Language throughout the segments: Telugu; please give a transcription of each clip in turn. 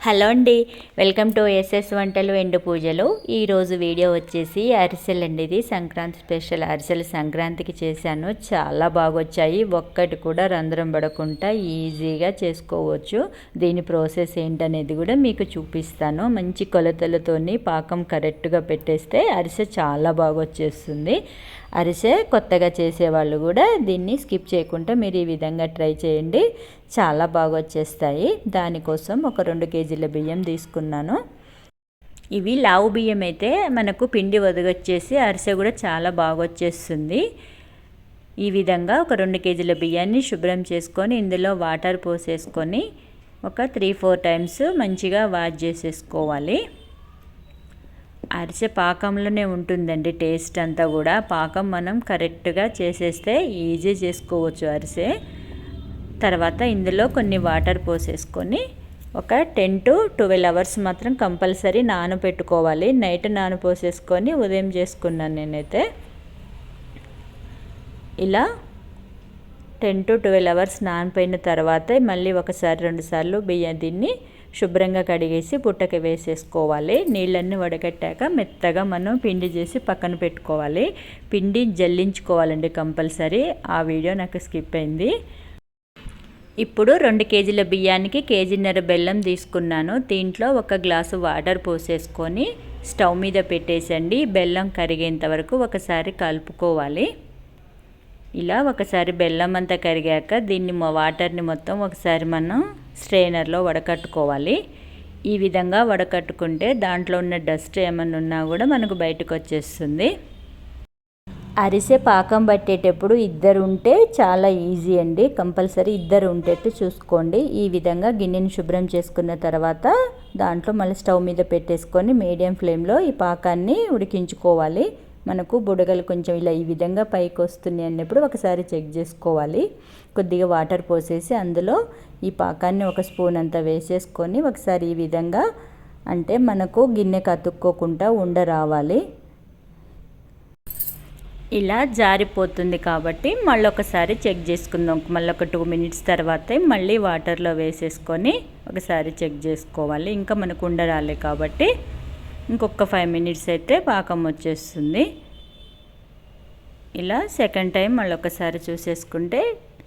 హలో అండి వెల్కమ్ టు ఎస్ఎస్ వంటలు ఎండు పూజలు. ఈరోజు వీడియో వచ్చేసి అరిసెలు అండి ఇది. సంక్రాంతి స్పెషల్ అరిసెలు సంక్రాంతికి చేశాను. చాలా బాగా వచ్చాయి ఒక్కటి కూడా రంధ్రం పడకుండా ఈజీగా చేసుకోవచ్చు. దీని ప్రాసెస్ ఏంటనేది కూడా మీకు చూపిస్తాను. మంచి కొలతలతోని పాకం కరెక్ట్గా పెట్టేస్తే అరిసె చాలా బాగా వచ్చేస్తుంది అరిసె కొత్తగా చేసేవాళ్ళు కూడా దీన్ని స్కిప్ చేయకుండా మీరు ఈ విధంగా ట్రై చేయండి. చాలా బాగా వచ్చేస్తాయి. దానికోసం ఒక రెండు కేజీల బియ్యం తీసుకున్నాను. ఇవి లావు బియ్యం అయితే మనకు పిండి వదగొచ్చేసి అరిసె కూడా చాలా బాగా వచ్చేస్తుంది. ఈ విధంగా ఒక రెండు కేజీల బియ్యాన్ని శుభ్రం చేసుకొని ఇందులో వాటర్ పోసేసుకొని ఒక త్రీ ఫోర్ టైమ్స్ మంచిగా వాష్ చేసేసుకోవాలి. అరిసె పాకంలోనే ఉంటుందండి టేస్ట్ అంతా కూడా. పాకం మనం కరెక్ట్గా చేసేస్తే ఈజీ చేసుకోవచ్చు అరిసె. తర్వాత ఇందులో కొన్ని వాటర్ పోసేసుకొని ఒక టెన్ టు ట్వెల్వ్ అవర్స్ మాత్రం కంపల్సరీ నానబెట్టుకోవాలి నైట్ నానపోసేసుకొని ఉదయం చేసుకున్నాను నేనైతే. ఇలా టెన్ టు ట్వెల్వ్ అవర్స్ నానిపోయిన తర్వాత మళ్ళీ ఒకసారి రెండుసార్లు బియ్యం దీన్ని శుభ్రంగా కడిగేసి పుట్టకి వేసేసుకోవాలి. నీళ్ళన్నీ వడగట్టాక మెత్తగా మనం పిండి చేసి పక్కన పెట్టుకోవాలి. పిండి జల్లించుకోవాలండి కంపల్సరీ. ఆ వీడియో నాకు స్కిప్ అయింది. ఇప్పుడు రెండు కేజీల బియ్యానికి కేజీన్నర బెల్లం తీసుకున్నాను. దీంట్లో ఒక గ్లాసు వాటర్ పోసేసుకొని స్టవ్ మీద పెట్టేసండి. బెల్లం కరిగేంత వరకు ఒకసారి కలుపుకోవాలి. ఇలా ఒకసారి బెల్లం అంతా కరిగాక దీన్ని వాటర్ని మొత్తం ఒకసారి మనం స్ట్రెయినర్లో వడకట్టుకోవాలి. ఈ విధంగా వడకట్టుకుంటే దాంట్లో ఉన్న డస్ట్ ఏమన్నా ఉన్నా కూడా మనకు బయటకు వచ్చేస్తుంది. అరిసె పాకం పట్టేటప్పుడు ఇద్దరు ఉంటే చాలా ఈజీ అండి. కంపల్సరీ ఇద్దరు ఉండేట్టు చూసుకోండి. ఈ విధంగా గిన్నెని శుభ్రం చేసుకున్న తర్వాత దాంట్లో మళ్ళీ స్టవ్ మీద పెట్టేసుకొని మీడియం ఫ్లేమ్లో ఈ పాకాన్ని ఉడికించుకోవాలి. మనకు బుడగలు కొంచెం ఇలా ఈ విధంగా పైకి వస్తున్నాయి అన్నప్పుడు ఒకసారి చెక్ చేసుకోవాలి. కొద్దిగా వాటర్ పోసేసి అందులో ఈ పాకాన్ని ఒక స్పూన్ అంతా వేసేసుకొని ఒకసారి ఈ విధంగా అంటే మనకు గిన్నె కతుక్కోకుండా ఉండ రావాలి. ఇలా జారిపోతుంది కాబట్టి మళ్ళీ ఒకసారి చెక్ చేసుకుందాం. మళ్ళీ ఒక టూ మినిట్స్ తర్వాత మళ్ళీ వాటర్లో వేసేసుకొని ఒకసారి చెక్ చేసుకోవాలి. ఇంకా మనకు ఉండరాలి కాబట్టి ఇంకొక ఫైవ్ మినిట్స్ అయితే పాకం వచ్చేస్తుంది. ఇలా సెకండ్ టైం మళ్ళీ ఒకసారి చూసేసుకుంటే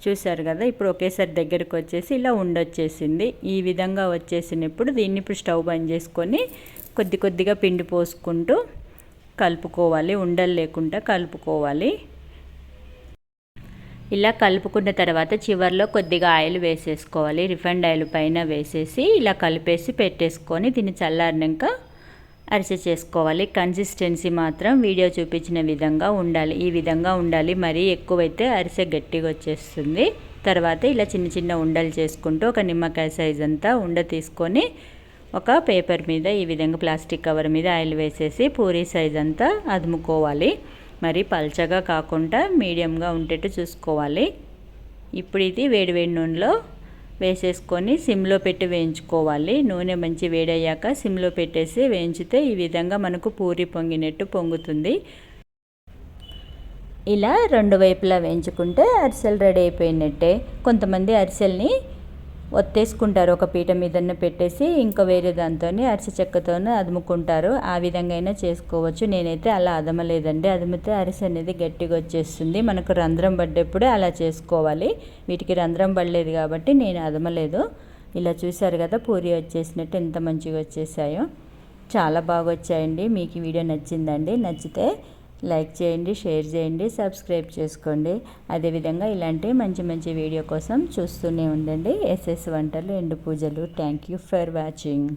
చూశారు కదా ఇప్పుడు ఒకేసారి దగ్గరికి వచ్చేసి ఇలా ఉండొచ్చేసింది. ఈ విధంగా వచ్చేసినప్పుడు దీన్ని ఇప్పుడు స్టవ్ బంద్ చేసుకొని కొద్ది కొద్దిగా పిండి పోసుకుంటూ కలుపుకోవాలి ఉండలు లేకుండా కలుపుకోవాలి. ఇలా కలుపుకున్న తర్వాత చివరిలో కొద్దిగా ఆయిల్ వేసేసుకోవాలి. రిఫైండ్ ఆయిల్ పైన వేసేసి ఇలా కలిపేసి పెట్టేసుకొని దీన్ని చల్లారినాక అరిసె చేసుకోవాలి. కన్సిస్టెన్సీ మాత్రం వీడియో చూపించిన విధంగా ఉండాలి. ఈ విధంగా ఉండాలి. మరీ ఎక్కువైతే అరిసె గట్టిగా వచ్చేస్తుంది. తర్వాత ఇలా చిన్న చిన్న ఉండలు చేసుకుంటూ ఒక నిమ్మకాయ సైజ్ అంతా ఉండ తీసుకొని ఒక పేపర్ మీద ఈ విధంగా ప్లాస్టిక్ కవర్ మీద ఆయిల్ వేసేసి పూరీ సైజ్ అంతా అదుముకోవాలి. మరి పల్చగా కాకుండా మీడియంగా ఉండేట్టు చూసుకోవాలి. ఇప్పుడు ఇది వేడి వేడి నూనెలో వేసేసుకొని సిమ్లో పెట్టి వేయించుకోవాలి. నూనె మంచి వేడయ్యాక సిమ్లో పెట్టేసి వేయించితే ఈ విధంగా మనకు పూరి పొంగినట్టు పొంగుతుంది. ఇలా రెండు వైపులా వేయించుకుంటే అరిసెలు రెడీ అయిపోయినట్టే. కొంతమంది అరిసెల్ని ఒత్తేసుకుంటారు. ఒక పీట మీదనే పెట్టేసి ఇంకా వేరే దాంతో అరిసె చెక్కతోనే అదుముకుంటారు. ఆ విధంగా అయినా చేసుకోవచ్చు. నేనైతే అలా అదమలేదండి. అదిమితే అరిసె అనేది గట్టిగా వచ్చేస్తుంది. మనకు రంధ్రం పడ్డప్పుడే అలా చేసుకోవాలి. వీటికి రంధ్రం పడలేదు కాబట్టి నేను అదమలేదు. ఇలా చూశారు కదా పూరి వచ్చేసినట్టు ఎంత మంచిగా వచ్చేసాయో. చాలా బాగా వచ్చాయండి. మీకు ఈ వీడియో నచ్చిందండి. నచ్చితే లైక్ చేయండి షేర్ చేయండి సబ్స్క్రైబ్ చేసుకోండి. అదేవిధంగా ఇలాంటి మంచి మంచి వీడియో కోసం చూస్తూనే ఉండండి. ఎస్ఎస్ వంటలు ఎండు పూజలు. Thank you for watching